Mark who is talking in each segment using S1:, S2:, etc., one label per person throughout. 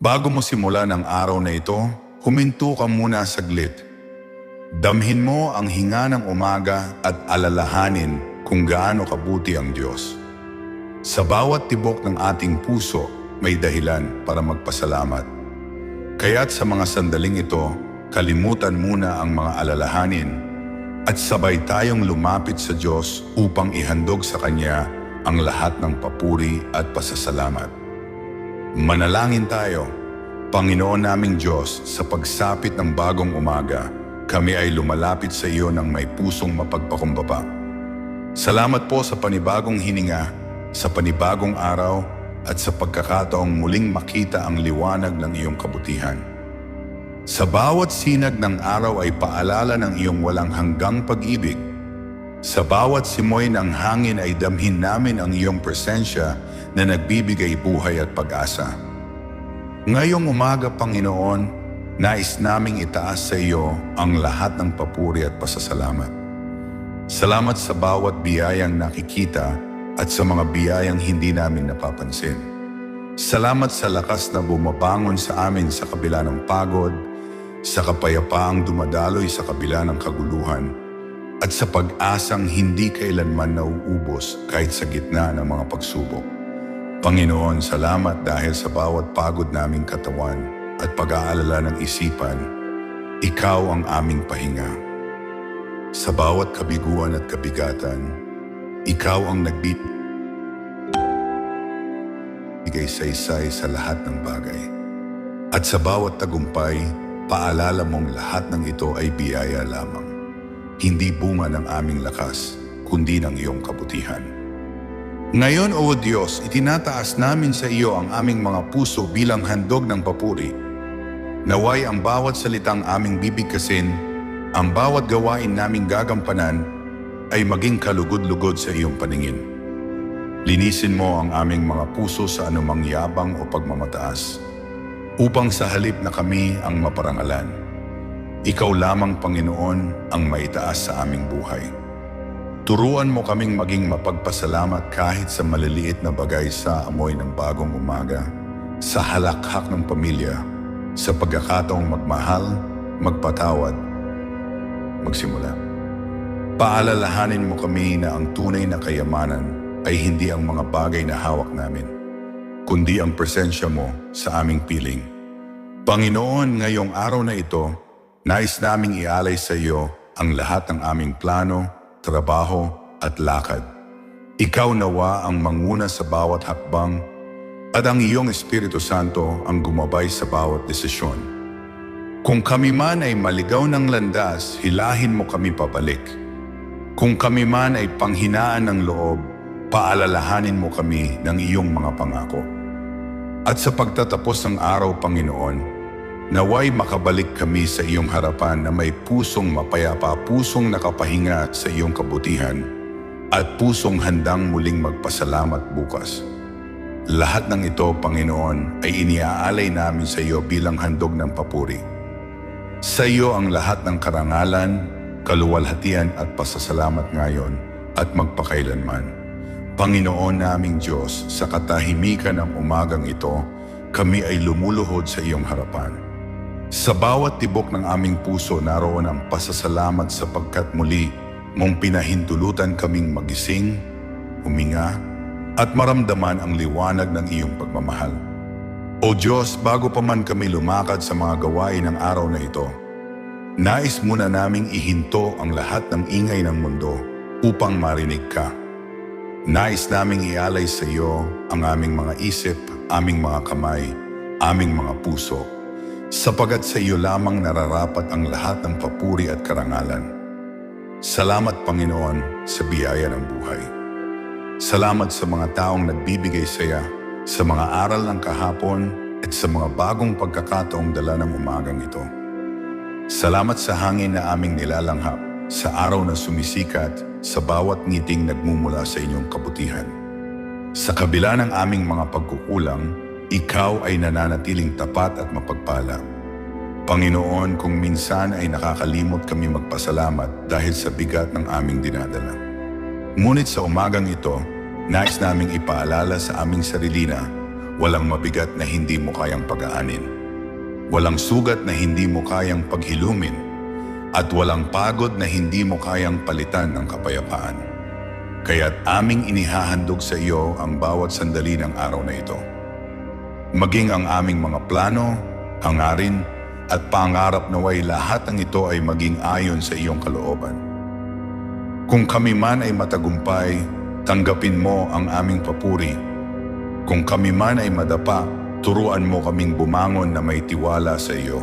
S1: Bago mo simulan ang araw na ito, huminto ka muna saglit. Damhin mo ang hinga ng umaga at alalahanin kung gaano kabuti ang Diyos. Sa bawat tibok ng ating puso, may dahilan para magpasalamat. Kaya't sa mga sandaling ito, kalimutan muna ang mga alalahanin at sabay tayong lumapit sa Diyos upang ihandog sa Kanya ang lahat ng papuri at pasasalamat. Manalangin tayo. Panginoon naming Diyos, sa pagsapit ng bagong umaga, kami ay lumalapit sa iyo ng may pusong mapagpakumbaba. Salamat po sa panibagong hininga, sa panibagong araw, at sa pagkakataong muling makita ang liwanag ng iyong kabutihan. Sa bawat sinag ng araw ay paalala ng iyong walang hanggang pag-ibig. Sa bawat simoy ng hangin ay damhin namin ang iyong presensya na nagbibigay buhay at pag-asa. Ngayong umaga, Panginoon, nais naming itaas sa iyo ang lahat ng papuri at pasasalamat. Salamat sa bawat biyayang nakikita at sa mga biyayang hindi namin napapansin. Salamat sa lakas na bumabangon sa amin sa kabila ng pagod, sa kapayapaang dumadaloy sa kabila ng kaguluhan, at sa pag-asang hindi kailanman nauubos kahit sa gitna ng mga pagsubok. Panginoon, salamat dahil sa bawat pagod naming katawan at pag-aalala ng isipan, Ikaw ang aming pahinga. Sa bawat kabiguan at kabigatan, Ikaw ang nagbibigay saysay sa lahat ng bagay. At sa bawat tagumpay, paalala mong lahat ng ito ay biyaya lamang. Hindi bunga ng aming lakas, kundi ng iyong kabutihan. Ngayon, O Diyos, itinataas namin sa iyo ang aming mga puso bilang handog ng papuri. Naway ang bawat salitang aming bibigkasin, ang bawat gawain naming gagampanan, ay maging kalugod-lugod sa iyong paningin. Linisin mo ang aming mga puso sa anumang yabang o pagmamataas, upang sa halip na kami ang maparangalan. Ikaw lamang, Panginoon, ang maitaas sa aming buhay. Turuan mo kaming maging mapagpasalamat kahit sa maliliit na bagay sa amoy ng bagong umaga, sa halakhak ng pamilya, sa pagkakataong magmahal, magpatawad, magsimula. Paalalahanin mo kami na ang tunay na kayamanan ay hindi ang mga bagay na hawak namin, kundi ang presensya mo sa aming piling. Panginoon, ngayong araw na ito, nais naming ialay sa iyo ang lahat ng aming plano, trabaho at lakad. Ikaw nawa ang manguna sa bawat hakbang at ang iyong Espiritu Santo ang gumabay sa bawat desisyon. Kung kami man ay maligaw ng landas, hilahin mo kami pabalik. Kung kami man ay panghinaan ng loob, paalalahanin mo kami ng iyong mga pangako. At sa pagtatapos ng araw, Panginoon, naway makabalik kami sa iyong harapan na may pusong mapayapa, pusong nakapahinga sa iyong kabutihan, at pusong handang muling magpasalamat bukas. Lahat ng ito, Panginoon, ay iniaalay namin sa iyo bilang handog ng papuri. Sa iyo ang lahat ng karangalan, kaluwalhatian at pasasalamat ngayon at magpakailanman. Panginoon naming Diyos, sa katahimikan ng umagang ito, kami ay lumuluhod sa iyong harapan. Sa bawat tibok ng aming puso naroon ang pasasalamat sapagkat muli mong pinahintulutan kaming magising, huminga, at maramdaman ang liwanag ng iyong pagmamahal. O Diyos, bago pa man kami lumakad sa mga gawain ng araw na ito, nais muna naming ihinto ang lahat ng ingay ng mundo upang marinig ka. Nais naming ialay sa iyo ang aming mga isip, aming mga kamay, aming mga puso, sapagat sa iyo lamang nararapat ang lahat ng papuri at karangalan. Salamat Panginoon sa biyaya ng buhay. Salamat sa mga taong nagbibigay saya, sa mga aral ng kahapon at sa mga bagong pagkakataong dala ng umagang ito. Salamat sa hangin na aming nilalanghap, sa araw na sumisikat, sa bawat ngiting nagmumula sa inyong kabutihan. Sa kabila ng aming mga pagkukulang, ikaw ay nananatiling tapat at mapagpala. Panginoon, kung minsan ay nakakalimot kami magpasalamat dahil sa bigat ng aming dinadala. Ngunit sa umagang ito, nais naming ipaalala sa aming sarili na Walang mabigat na hindi mo kayang pagaanin. Walang sugat na hindi mo kayang paghilumin. At walang pagod na hindi mo kayang palitan ng kapayapaan. Kaya't aming inihahandog sa iyo ang bawat sandali ng araw na ito. Maging ang aming mga plano, hangarin, at pangarap naway lahat ng ito ay maging ayon sa iyong kalooban. Kung kami man ay matagumpay, tanggapin mo ang aming papuri. Kung kami man ay madapa, turuan mo kaming bumangon na may tiwala sa iyo.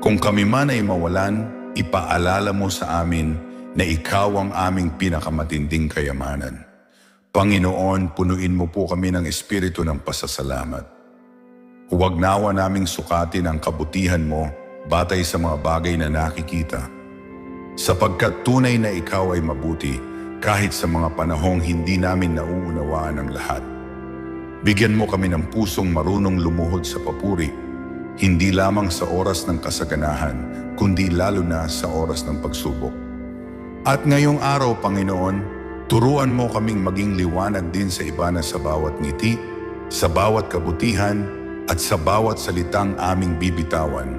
S1: Kung kami man ay mawalan, ipaalala mo sa amin na ikaw ang aming pinakamatinding kayamanan. Panginoon, punuin mo po kami ng espiritu ng pasasalamat. Huwag nawa naming sukatin ang kabutihan mo batay sa mga bagay na nakikita. Sapagkat tunay na ikaw ay mabuti kahit sa mga panahong hindi namin nauunawaan ang lahat. Bigyan mo kami ng pusong marunong lumuhod sa papuri, hindi lamang sa oras ng kasaganahan, kundi lalo na sa oras ng pagsubok. At ngayong araw, Panginoon, turuan mo kaming maging liwanag din sa iba na sa bawat ngiti, sa bawat kabutihan, at sa bawat salitang aming bibitawan,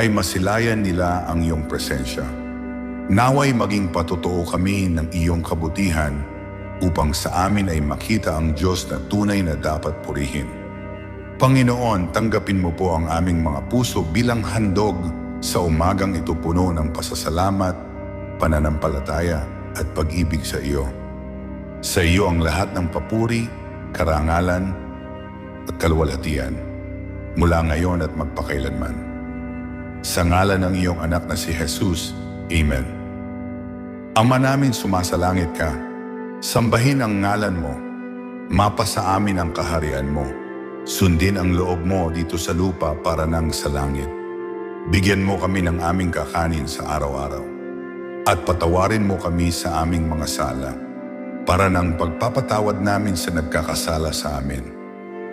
S1: ay masilayan nila ang iyong presensya. Naway maging patotoo kami ng iyong kabutihan upang sa amin ay makita ang Diyos na tunay na dapat purihin. Panginoon, tanggapin mo po ang aming mga puso bilang handog sa umagang ito puno ng pasasalamat, pananampalataya at pag-ibig sa iyo. Sa iyo ang lahat ng papuri, karangalan at kalwalhatian mula ngayon at magpakailanman. Sa ngalan ng iyong anak na si Jesus, Amen. Ama namin sumasalangit ka, sambahin ang ngalan mo, mapa amin ang kaharian mo, sundin ang loob mo dito sa lupa para nang sa langit. Bigyan mo kami ng aming kakanin sa araw-araw, at patawarin mo kami sa aming mga sala, para ng pagpapatawad namin sa nagkakasala sa amin.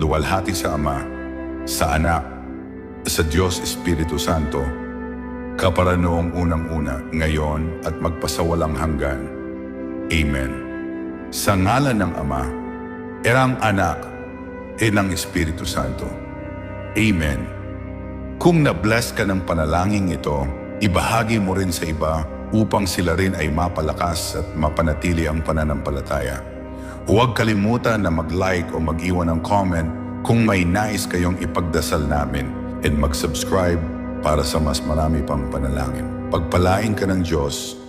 S1: Luwalhati sa Ama, sa Anak, sa Diyos Espiritu Santo, kapara noong unang-una, ngayon at magpasawalang hanggan. Amen. Sa ngalan ng Ama, erang anak, e ng Espiritu Santo. Amen. Kung na-bless ka ng panalangin ito, ibahagi mo rin sa iba upang sila rin ay mapalakas at mapanatili ang pananampalataya. Huwag kalimutan na mag-like o mag-iwan ng comment kung may nais kayong ipagdasal namin and mag-subscribe para sa mas marami pang panalangin. Pagpalain ka ng Diyos